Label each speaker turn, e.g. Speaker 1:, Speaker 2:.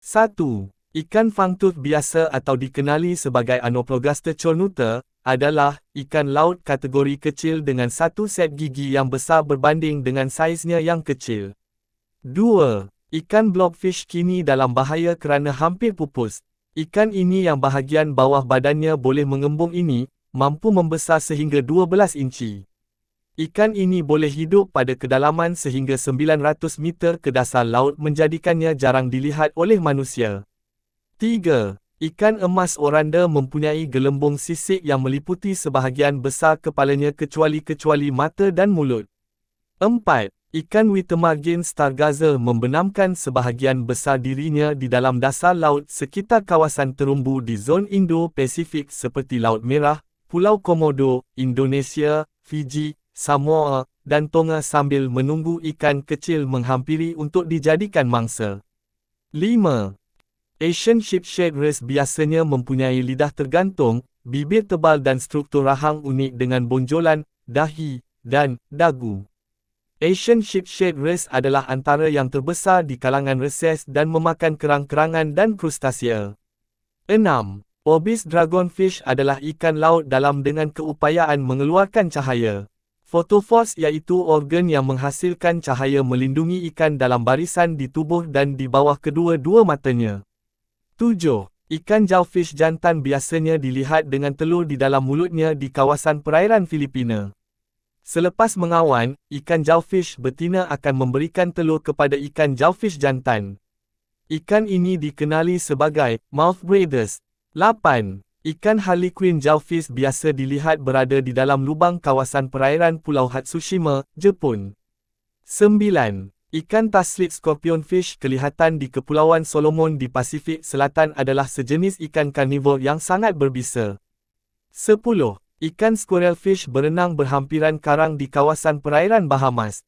Speaker 1: 1. Ikan fangtooth biasa atau dikenali sebagai Anoplogaster cornuta adalah ikan laut kategori kecil dengan satu set gigi yang besar berbanding dengan saiznya yang kecil. 2. Ikan blobfish kini dalam bahaya kerana hampir pupus. Ikan ini yang bahagian bawah badannya boleh mengembung ini, mampu membesar sehingga 12 inci. Ikan ini boleh hidup pada kedalaman sehingga 900 meter ke dasar laut menjadikannya jarang dilihat oleh manusia. 3. Ikan emas oranda mempunyai gelembung sisik yang meliputi sebahagian besar kepalanya kecuali-kecuali mata dan mulut. 4. Ikan Wittemargin stargazer membenamkan sebahagian besar dirinya di dalam dasar laut sekitar kawasan terumbu di zon Indo-Pasifik seperti Laut Merah, Pulau Komodo, Indonesia, Fiji, Samoa, dan Tonga sambil menunggu ikan kecil menghampiri untuk dijadikan mangsa. 5. Asian shipshade race biasanya mempunyai lidah tergantung, bibir tebal dan struktur rahang unik dengan bonjolan, dahi, dan dagu. Asian shipshade race adalah antara yang terbesar di kalangan reses dan memakan kerang-kerangan dan krustasial. 6. Obis dragonfish adalah ikan laut dalam dengan keupayaan mengeluarkan cahaya. Fotophos iaitu organ yang menghasilkan cahaya melindungi ikan dalam barisan di tubuh dan di bawah kedua-dua matanya. 7. Ikan jawfish jantan biasanya dilihat dengan telur di dalam mulutnya di kawasan perairan Filipina. Selepas mengawan, ikan jawfish betina akan memberikan telur kepada ikan jawfish jantan. Ikan ini dikenali sebagai mouth breeders. 8. Ikan harlequin jawfish biasa dilihat berada di dalam lubang kawasan perairan Pulau Hatsushima, Jepun. 9. Ikan taslit scorpionfish kelihatan di Kepulauan Solomon di Pasifik Selatan adalah sejenis ikan karnivor yang sangat berbisa. 10. Ikan squirrelfish berenang berhampiran karang di kawasan perairan Bahamas.